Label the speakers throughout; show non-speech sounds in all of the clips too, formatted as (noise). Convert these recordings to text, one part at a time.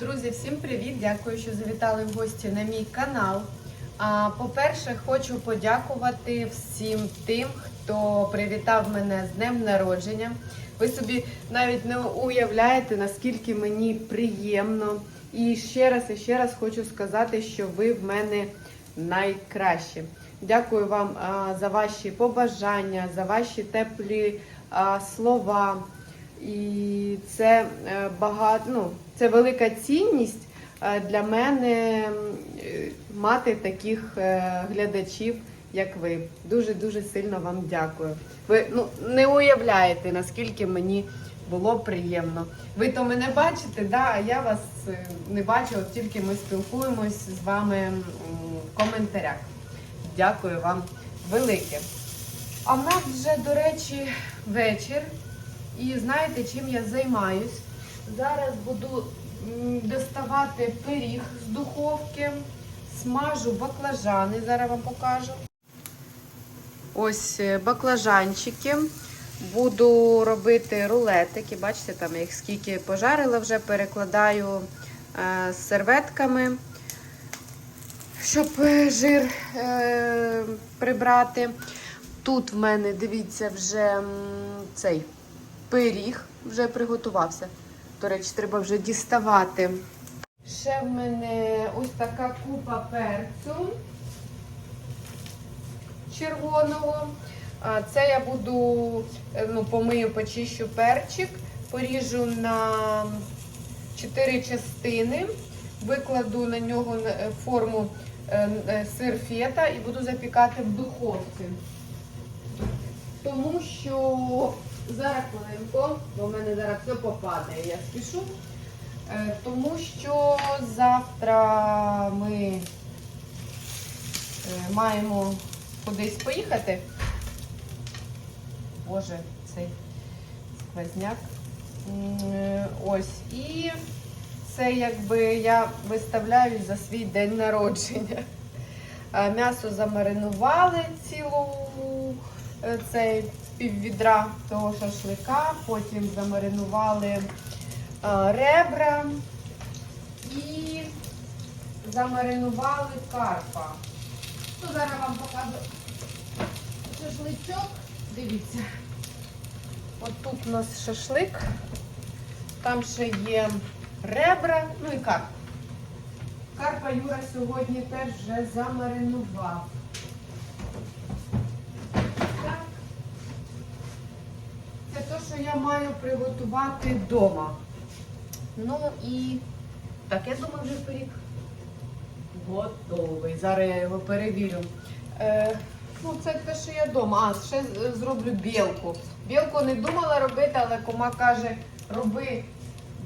Speaker 1: Друзі, всім привіт! Дякую, що завітали в гості на мій канал. По-перше, хочу подякувати всім тим, хто привітав мене з днем народження. Ви собі навіть не уявляєте, наскільки мені приємно. І ще раз, і ще раз хочу сказати, що ви в мене найкращі. Дякую вам за ваші побажання, за ваші теплі слова. І це е, багато, ну, це велика цінність е, для мене е, мати таких глядачів, як ви. Дуже дуже сильно вам дякую. Ви ну не уявляєте, наскільки мені було приємно. Ви то мене бачите, да, а я вас не бачу, от тільки ми спілкуємось з вами в коментарях. Дякую вам велике. А в нас вже, до речі, вечір. І знаєте, чим я займаюсь? Зараз буду доставати пиріг з духовки, смажу баклажани, зараз вам покажу. Ось е, баклажанчики. Буду робити рулетики. Бачите, там я їх скільки пожарила вже, перекладаю е, з серветками, щоб е, жир прибрати. Тут в мене, дивіться, вже цей пиріг вже приготувався. До речі, треба вже діставати. Ще в мене ось така купа перцю червоного. Це я буду е, ну, помию, почищу перчик, поріжу на 4 частини, викладу на нього е, форму е, сир фета і буду запікати в духовці. Тому що зараз хвилинку, бо в мене зараз все попадає, я спішу. Е, Тому що завтра ми е, маємо кудись поїхати. Боже, цей сквозняк. Е, Ось. І це якби я виставляю за свій день народження. М'ясо замаринували цілу цей піввідра того шашлика, потім замаринували е, ребра і замаринували карпа. Ну, зараз вам покажу шашличок. Дивіться. От тут у нас шашлик, там ще є ребра, ну і карп. Карпа Юра сьогодні теж вже замаринував. Так. Це те, що я маю приготувати вдома. Ну і так, я думаю, вже пиріг готовий. Зараз я його перевірю. Е, ну, це те, що я вдома. А, ще зроблю білку. Білку не думала робити, але кума каже, роби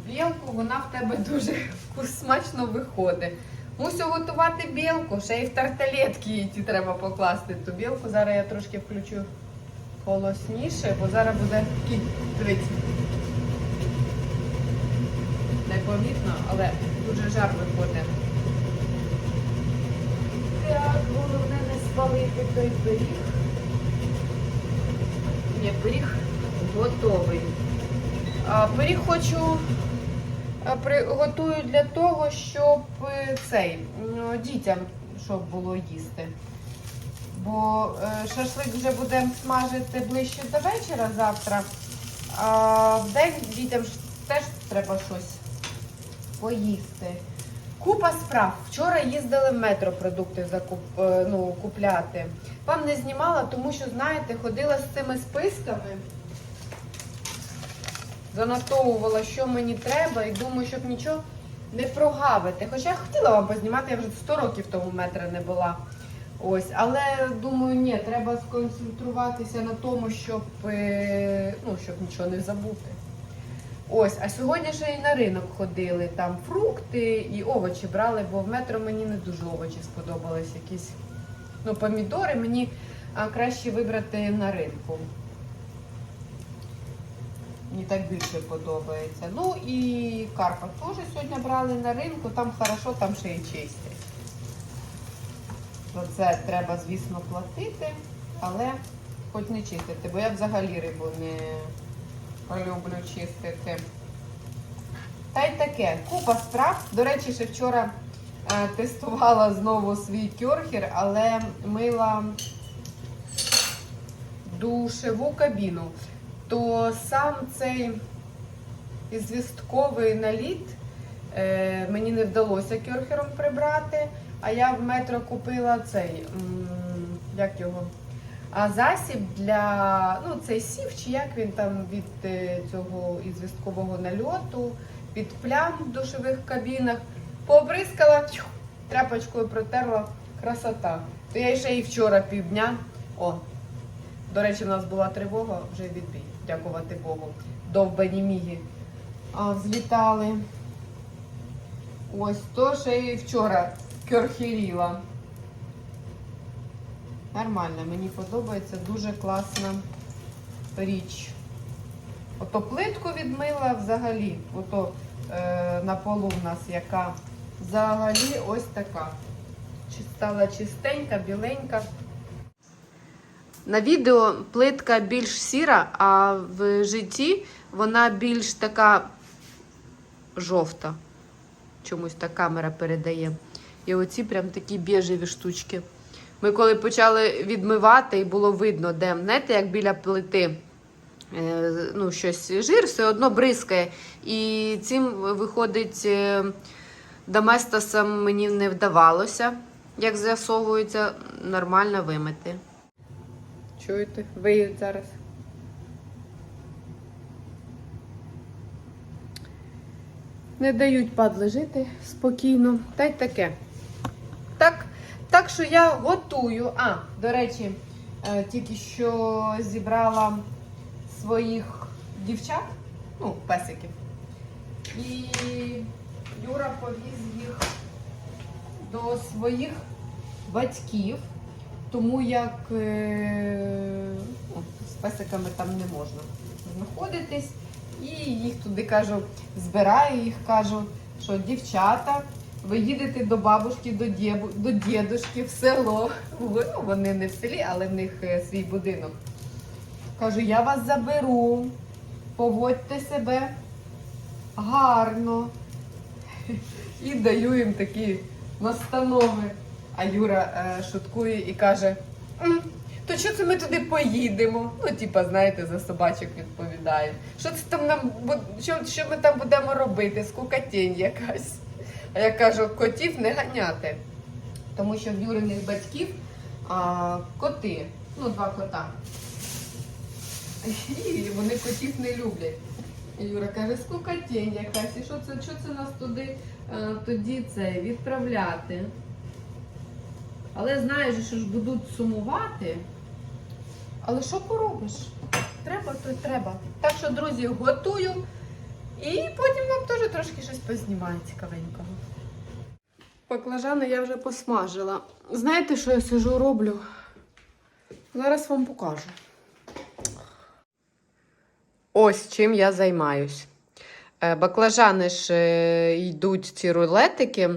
Speaker 1: білку, вона в тебе дуже смачно виходить. Мусю готувати білку, ще й в тарталетки її треба покласти. Ту білку зараз я трошки включу голосніше, бо зараз буде такий, дивіться. Непомітно, але дуже жар виходить. Так, головне не спалити той пиріг. Ні, пиріг готовий. А, пиріг хочу а, при, готую для того, щоб е, цей дітям щоб було їсти. Бо е, шашлик вже будемо смажити ближче до вечора завтра. А в день дітям теж треба щось поїсти. Купа справ. Вчора їздили в метро продукти закуп, е, ну, купляти. Вам не знімала, тому що, знаєте, ходила з цими списками, занотовувала, що мені треба, і думаю, щоб нічого не прогавити. Хоча я хотіла вам познімати, я вже 100 років тому метра не була. Ось, але думаю, ні, треба сконцентруватися на тому, щоб, е, ну, щоб нічого не забути. Ось, а сьогодні ще і на ринок ходили. Там фрукти і овочі брали, бо в метро мені не дуже овочі сподобались. Якісь ну, помідори мені краще вибрати на ринку. Мені так більше подобається. Ну і карпа теж сьогодні брали на ринку, там хорошо, там ще і чистять. За це треба, звісно, платити, але хоч не чистити, бо я взагалі рибу не люблю чистити. Та й таке, купа справ. До речі, ще вчора е, тестувала знову свій кьорхер, але мила душеву кабіну. То сам цей звістковий наліт е, мені не вдалося кьорхером прибрати, а я в метро купила цей, як його? А засіб для ну цей сів, чи як він там від е, цього ізвісткового нальоту, від плям в душових кабінах, побризкала, тряпочкою протерла, красота. То я ще і вчора півдня. О, до речі, в нас була тривога, вже відбій, дякувати Богу. Довбані міги а, взлітали. Ось то ще і вчора кьорхіріла. Нормально, мені подобається дуже класна річ. Ото плитку відмила взагалі. Ото е, на полу в нас яка взагалі ось така. Стала чистенька, біленька. На відео плитка більш сіра, а в житті вона більш така жовта. Чомусь та камера передає. І оці прям такі біжеві штучки. Ми коли почали відмивати, і було видно, де, знаєте, як біля плити е, ну, щось жир, все одно бризкає. І цим виходить, е, доместосом мені не вдавалося, як з'ясовується, нормально вимити. Чуєте? Виють зараз. Не дають падли жити спокійно. Та й таке. Так, що я готую. А, до речі, е, тільки що зібрала своїх дівчат, ну, песиків. І Юра повіз їх до своїх батьків, тому як е, ну, з песиками там не можна знаходитись. І їх туди кажу, збираю їх, кажу, що дівчата, ви їдете до бабушки, до дєбу, до дідушки в село. Ну, Вони не в селі, але в них е, свій будинок. Кажу, я вас заберу, поводьте себе гарно. (laughs) І даю їм такі настанови. А Юра е, шуткує і каже: «М, то що це ми туди поїдемо? Ну, типа, знаєте, за собачок відповідає. Що це там нам що, що ми там будемо робити? Скукатінь якась. А я кажу, котів не ганяти. Тому що в Юриних батьків а, коти, ну, два кота. І вони котів не люблять. Юра каже, скукатінь якась. І що це, що це нас туди е, тоді це відправляти? Але знаєш, що ж будуть сумувати. Але що поробиш? Треба, то й треба. Так що, друзі, готую. І потім вам теж трошки щось познімаю цікавенького. Баклажани я вже посмажила. Знаєте, що я сижу роблю? Зараз вам покажу. Ось чим я займаюсь. Е, Баклажани ж е, йдуть ці рулетики,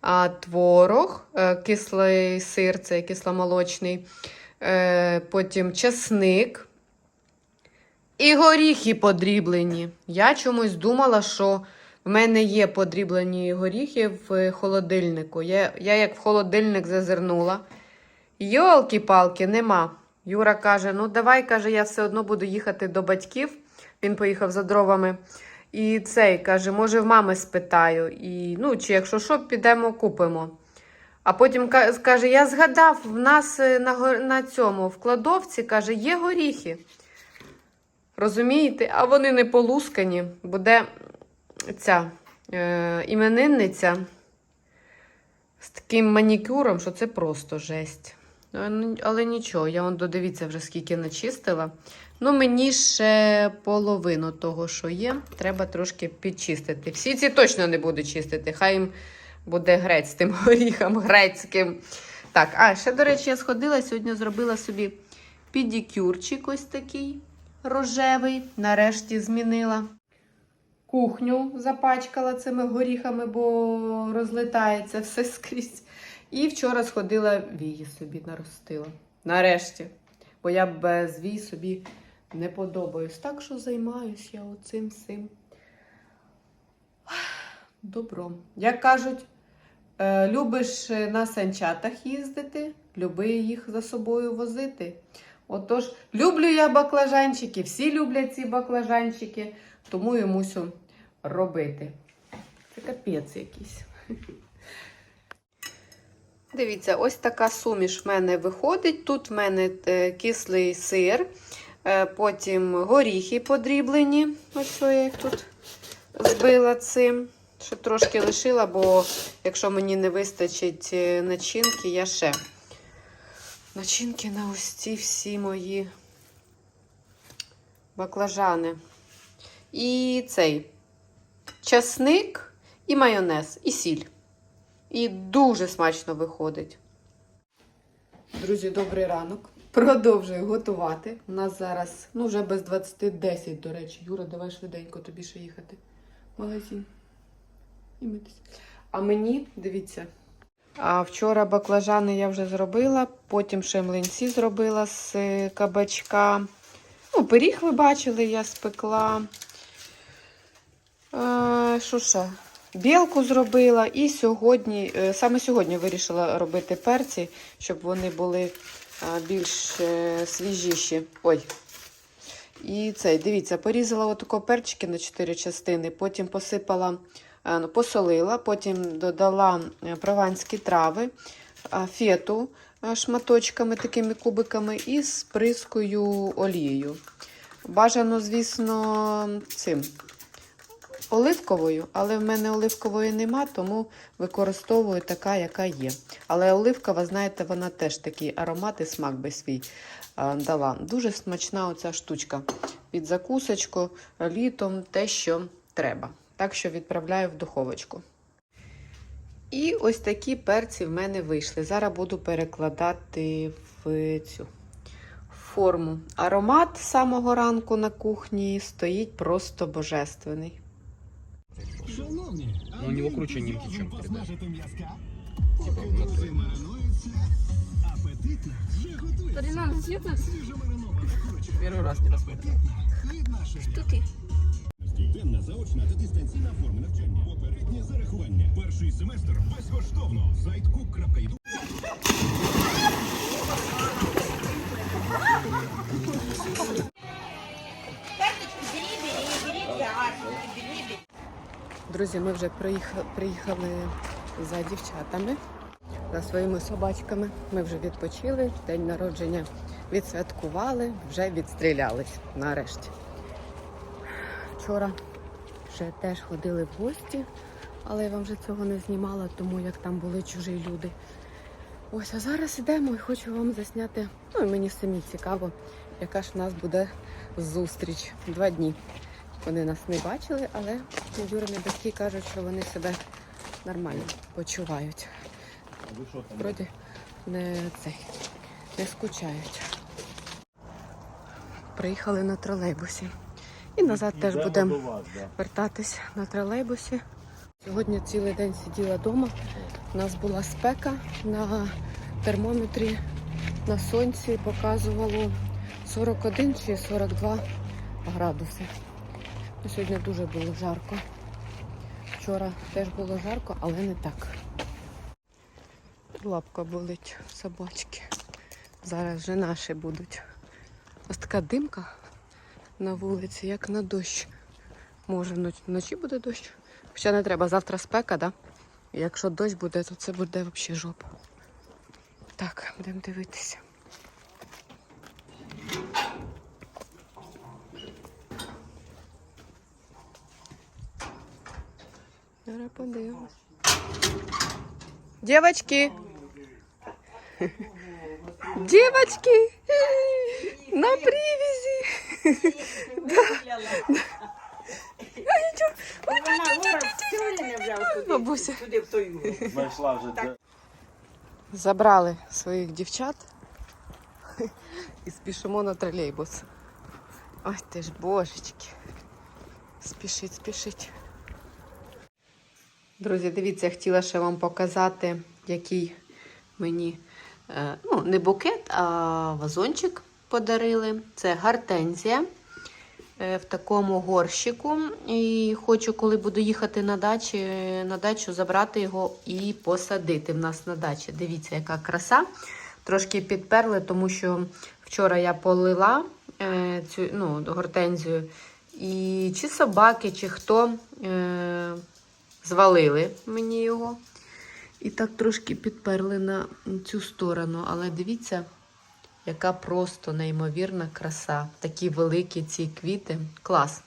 Speaker 1: а творог, е, кислий сир, це кисломолочний, потім часник і горіхи подріблені. Я чомусь думала, що в мене є подріблені горіхи в холодильнику. Я, я як в холодильник зазирнула. Йолки-палки, нема. Юра каже: ну давай, каже, я все одно буду їхати до батьків. Він поїхав за дровами. І цей каже, може, в мами спитаю. І, ну, чи якщо що, підемо купимо. А потім каже: я згадав, в нас е, на, на цьому в кладовці каже, є горіхи. Розумієте? А вони не полускані. Буде ця е, іменинниця з таким манікюром, що це просто жесть. Ну, ну, Але нічого, я вон додивіться вже скільки начистила. Ну, мені ще половину того, що є, треба трошки підчистити. Всі ці точно не буду чистити. Хай їм буде грець з тим (laughs) горіхом грецьким. Так, а ще, до речі, я сходила, сьогодні зробила собі підікюрчик ось такий рожевий. Нарешті змінила. Кухню запачкала цими горіхами, бо розлетається все скрізь. І вчора сходила вії собі наростила. Нарешті. Бо я без вій собі не подобаюсь. Так що займаюсь я оцим всім. добром. Як кажуть, е, любиш на санчатах їздити, люби їх за собою возити. Отож, люблю я баклажанчики, всі люблять ці баклажанчики, тому і мусю робити. Це капець якийсь. Дивіться, ось така суміш в мене виходить. Тут в мене е, кислий сир, е, потім горіхи подріблені. Ось що я їх тут збила цим. Ще трошки лишила, бо якщо мені не вистачить е, начинки, я ще начинки на ось всі мої баклажани. І цей часник, і майонез, і сіль. І дуже смачно виходить. Друзі, добрий ранок. Продовжую готувати. У нас зараз, ну вже без 20.10, до речі. Юра, давай швиденько тобі ще їхати. В магазин. І митись. А мені, дивіться. А вчора баклажани я вже зробила, потім ще млинці зробила з е, кабачка. Ну, пиріг ви бачили, я спекла. Що ще? Білку зробила і сьогодні, е, саме сьогодні вирішила робити перці, щоб вони були більш е, свіжіші. Ой. І цей, дивіться, порізала отако перчики на 4 частини, потім посипала, посолила, потім додала е, прованські трави, е, фету е, шматочками, такими кубиками і сприскою олією. Бажано, звісно, цим оливковою, але в мене оливкової нема, тому використовую така, яка є. Але оливкова, знаєте, вона теж такий аромат і смак би свій дала. Дуже смачна оця штучка. Під закусочку, літом те, що треба. Так що відправляю в духовочку. І ось такі перці в мене вийшли. Зараз буду перекладати в цю форму. Аромат з самого ранку на кухні стоїть просто божественний.
Speaker 2: Шановні,
Speaker 3: Ну, у него круче нимки, чем передача. Типа в натуре.
Speaker 2: Кукурузи маринуються. Апетитна вже готується.
Speaker 4: Ренат, света?
Speaker 2: Свіжо маринована курочка.
Speaker 3: Первый раз не
Speaker 2: нашої
Speaker 4: Что ты?
Speaker 2: Денна, заочна та дистанційна форми навчання. Попереднє зарахування. Перший семестр безкоштовно. Сайт cook.edu.
Speaker 1: Друзі, ми вже приїхали, приїхали за дівчатами, за своїми собачками. Ми вже відпочили, день народження відсвяткували, вже відстрілялись нарешті. Вчора ще теж ходили в гості, але я вам вже цього не знімала, тому як там були чужі люди. Ось, а зараз ідемо і хочу вам засняти. Ну і мені самі цікаво, яка ж в нас буде зустріч. Два дні. Вони нас не бачили, але Юрини батьки кажуть, що вони себе нормально почувають. Вроді не цей, не скучають. Приїхали на тролейбусі. І назад теж будемо вертатись на тролейбусі. Сьогодні цілий день сиділа вдома. У нас була спека на термометрі на сонці показувало 41 чи 42 градуси. Сьогодні дуже було жарко. Вчора теж було жарко, але не так. Лапка болить собачки. Зараз вже наші будуть. Ось така димка на вулиці, як на дощ. Може, вночі буде дощ. Хоча не треба, завтра спека, да? Якщо дощ буде, то це буде взагалі жопа. Так, будемо дивитися. Зараз подивимось. Девочки! Девочки! На привязи! Бабуся.
Speaker 5: Вже де.
Speaker 1: Забрали своїх дівчат (laughs) і спішимо на тролейбус. Ой, ти ж божечки. Спішить, спішить. Друзі, дивіться, я хотіла ще вам показати, який мені е, ну, не букет, а вазончик подарили. Це гартензія. е, в такому горщику. І хочу, коли буду їхати на, дачі, на дачу, забрати його і посадити в нас на дачі. Дивіться, яка краса. Трошки підперли, тому що вчора я полила е, цю ну, гортензію. І чи собаки, чи хто е, звалили мені його. І так трошки підперли на цю сторону. Але дивіться, яка просто неймовірна краса. Такі великі ці квіти. Клас.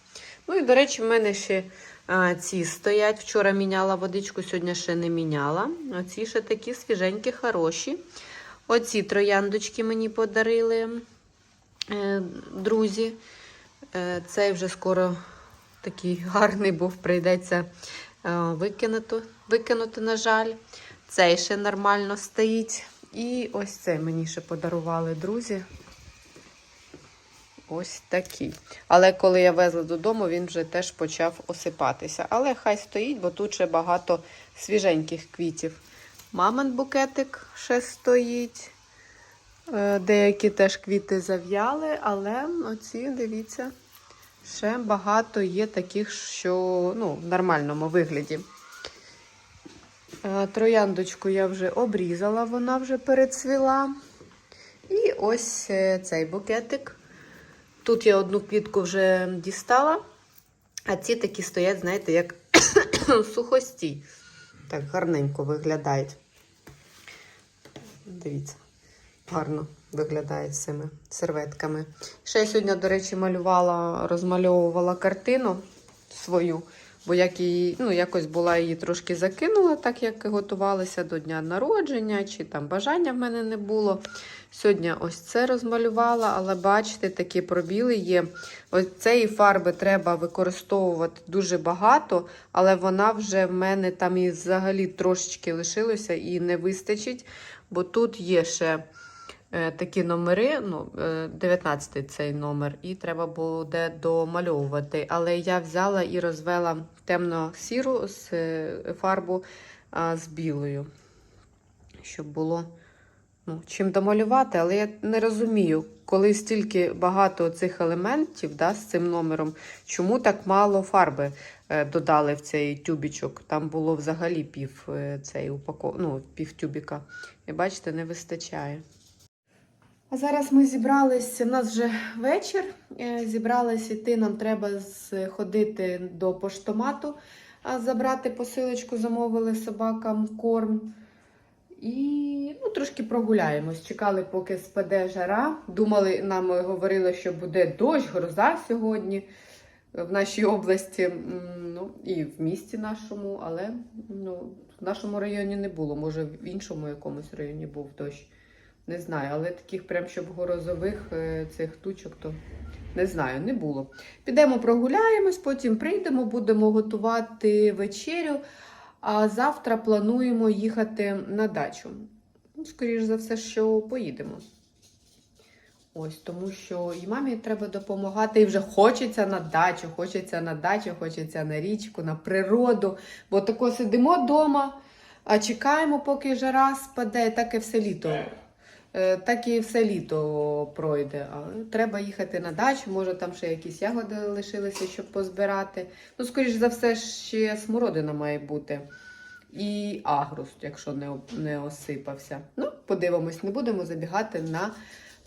Speaker 1: Ну і, до речі, в мене ще а, ці стоять. Вчора міняла водичку, сьогодні ще не міняла. Оці ще такі свіженькі, хороші. Оці трояндочки мені подарили е, друзі. Е, цей вже скоро такий гарний був, прийдеться е, викинути, викинути, на жаль. Цей ще нормально стоїть. І ось цей мені ще подарували друзі. Ось такий. Але коли я везла додому, він вже теж почав осипатися. Але хай стоїть, бо тут ще багато свіженьких квітів. Мамин букетик ще стоїть. Е, Деякі теж квіти зав'яли, але оці, дивіться, ще багато є таких, що ну, в нормальному вигляді. Е, Трояндочку я вже обрізала, вона вже перецвіла. І ось е, цей букетик. Тут я одну квітку вже дістала, а ці такі стоять, знаєте, як (coughs) сухості. Так гарненько виглядають. Дивіться, гарно виглядають з цими серветками. Ще я сьогодні, до речі, малювала, розмальовувала картину свою, бо як її, ну, якось була її трошки закинула, так як готувалася до дня народження, чи там бажання в мене не було. Сьогодні ось це розмалювала, але бачите, такі пробіли є. Ось цієї фарби треба використовувати дуже багато, але вона вже в мене там і взагалі трошечки лишилося і не вистачить, бо тут є ще такі номери, ну, е, 19 цей номер, і треба буде домальовувати. Але я взяла і розвела темно-сіру з е, фарбу з білою, щоб було ну, чим домалювати, але я не розумію, коли стільки багато цих елементів да, з цим номером, чому так мало фарби е, додали в цей тюбічок. Там було взагалі пів е, цей упаков... ну, пів тюбіка. І бачите, не вистачає. Зараз ми зібралися, у нас вже вечір. е, Зібрались іти, нам треба сходити до поштомату, забрати посилочку, замовили собакам корм. І ну, трошки прогуляємось. Чекали, поки спаде жара. Думали, нам говорили, що буде дощ, гроза сьогодні в нашій області, ну і в місті нашому, але ну, в нашому районі не було. Може, в іншому якомусь районі був дощ. Не знаю, але таких прям щоб грозових е, цих тучок, то не знаю, не було. Підемо прогуляємось, потім прийдемо, будемо готувати вечерю. А завтра плануємо їхати на дачу. Ну, скоріш за все, що поїдемо. Ось, тому що і мамі треба допомагати, і вже хочеться на дачу, хочеться на дачу, хочеться на річку, на природу. Бо тако сидимо вдома, а чекаємо, поки жара спаде, так і все літо. Е, Так і все літо пройде. Треба їхати на дачу, може там ще якісь ягоди лишилися, щоб позбирати. Ну, скоріш за все, ще смородина має бути. І агрус, якщо не, не осипався. Ну, подивимось, не будемо забігати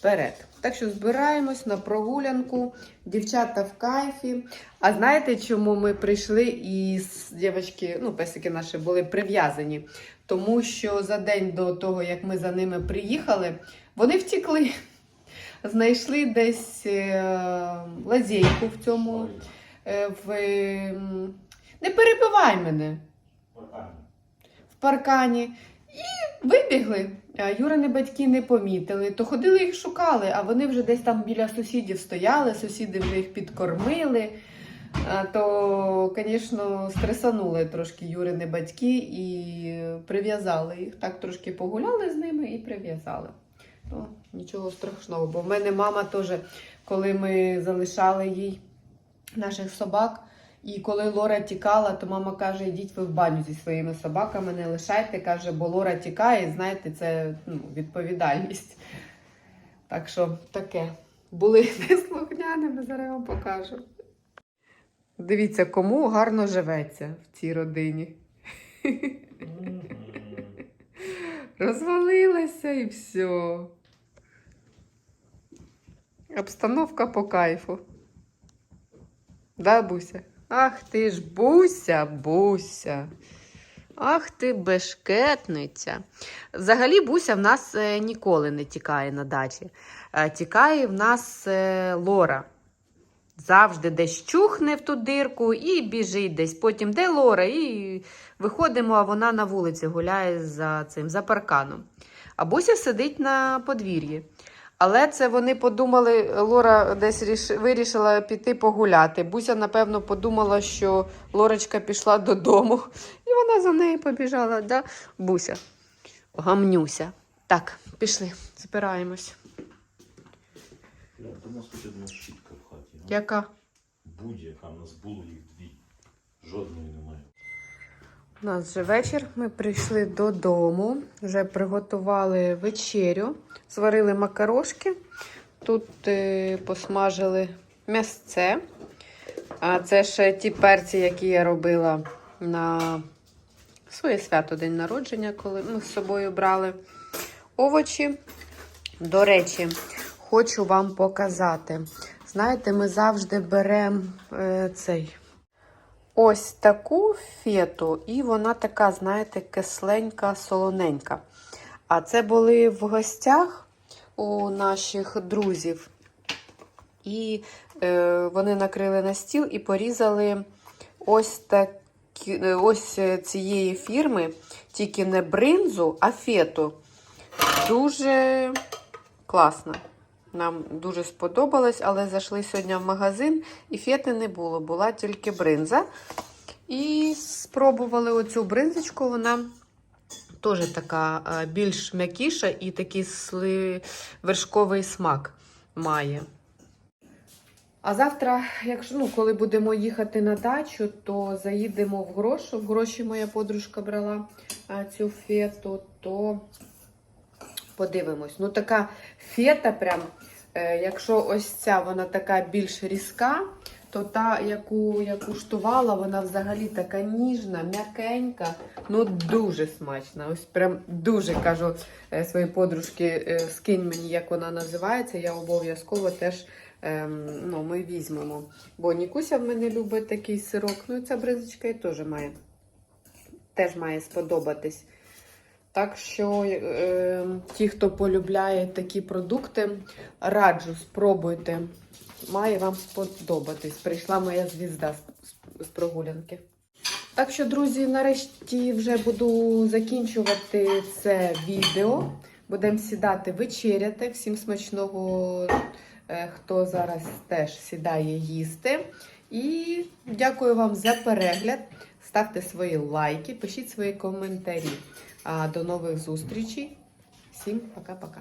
Speaker 1: наперед. Так що збираємось на прогулянку. Дівчата в кайфі. А знаєте, чому ми прийшли і дівчатки, ну, песики наші були прив'язані? Тому що за день до того, як ми за ними приїхали, вони втекли. Знайшли десь е, лазейку в цьому. Е, в, не перебивай мене В паркані. в паркані. І вибігли. Юрини батьки не помітили, то ходили їх шукали, а вони вже десь там біля сусідів стояли, сусіди вже їх підкормили. То, звісно, стресанули трошки Юрини батьки і прив'язали їх. Так трошки погуляли з ними і прив'язали. Ну, нічого страшного, бо в мене мама теж, коли ми залишали їй наших собак, і коли Лора тікала, то мама каже: йдіть ви в баню зі своїми собаками, не лишайте. каже, бо Лора тікає, знаєте, це ну, відповідальність. Так що таке. Були (laughs) неслухняними, зараз вам покажу. Дивіться, кому гарно живеться в цій родині. Розвалилася і все. Обстановка по кайфу. Да, Буся? Ах ти ж Буся, Буся. Ах ти бешкетниця. Взагалі, Буся в нас е, ніколи не тікає на дачі. Е, Тікає в нас е, Лора. Завжди десь чухне в ту дирку і біжить десь. Потім де Лора, і виходимо, а вона на вулиці гуляє за цим, за парканом. А Буся сидить на подвір'ї. Але це вони подумали, Лора десь ріш- вирішила піти погуляти. Буся, напевно, подумала, що Лорочка пішла додому, і вона за нею побіжала. Да? Буся, гамнюся. Так, пішли, збираємось.
Speaker 5: До нас хоч одна щітка в хаті.
Speaker 1: Яка?
Speaker 5: Будь-яка, в нас було їх дві. Жодної немає.
Speaker 1: У нас вже вечір. Ми прийшли додому, вже приготували вечерю, зварили макарошки. Тут е, посмажили м'ясце. А це ще ті перці, які я робила на своє свято день народження, коли ми з собою брали овочі. До речі, хочу вам показати. Знаєте, ми завжди беремо е, цей ось таку фету, і вона така, знаєте, кисленька, солоненька. А це були в гостях у наших друзів. І е, вони накрили на стіл і порізали ось такі, е, ось цієї фірми, тільки не бринзу, а фету. Дуже класно. Нам дуже сподобалось, але зайшли сьогодні в магазин і фети не було, була тільки бринза. І спробували оцю бринзочку, вона теж така більш м'якіша і такий вершковий смак має. А завтра, якщо ну, коли будемо їхати на дачу, то заїдемо в грошу. В гроші моя подружка брала а, цю фету, то подивимось. Ну, така фета, прям, е, якщо ось ця вона така більш різка, то та, яку я куштувала, вона взагалі така ніжна, м'якенька, ну дуже смачна. Ось прям дуже кажу е, своїй подружці, е, скинь мені, як вона називається. Я обов'язково теж ем, ну, ми візьмемо. Бо Нікуся в мене любить такий сирок. Ну і ця бризочка теж має, теж має сподобатись. Так що е, ті, хто полюбляє такі продукти, раджу, спробуйте. Має вам сподобатись. Прийшла моя звізда з, прогулянки. Так що, друзі, нарешті вже буду закінчувати це відео. Будемо сідати вечеряти. Всім смачного, е, хто зараз теж сідає їсти. І дякую вам за перегляд. Ставте свої лайки, пишіть свої коментарі. До нових зустрічей. Всім пока-пока.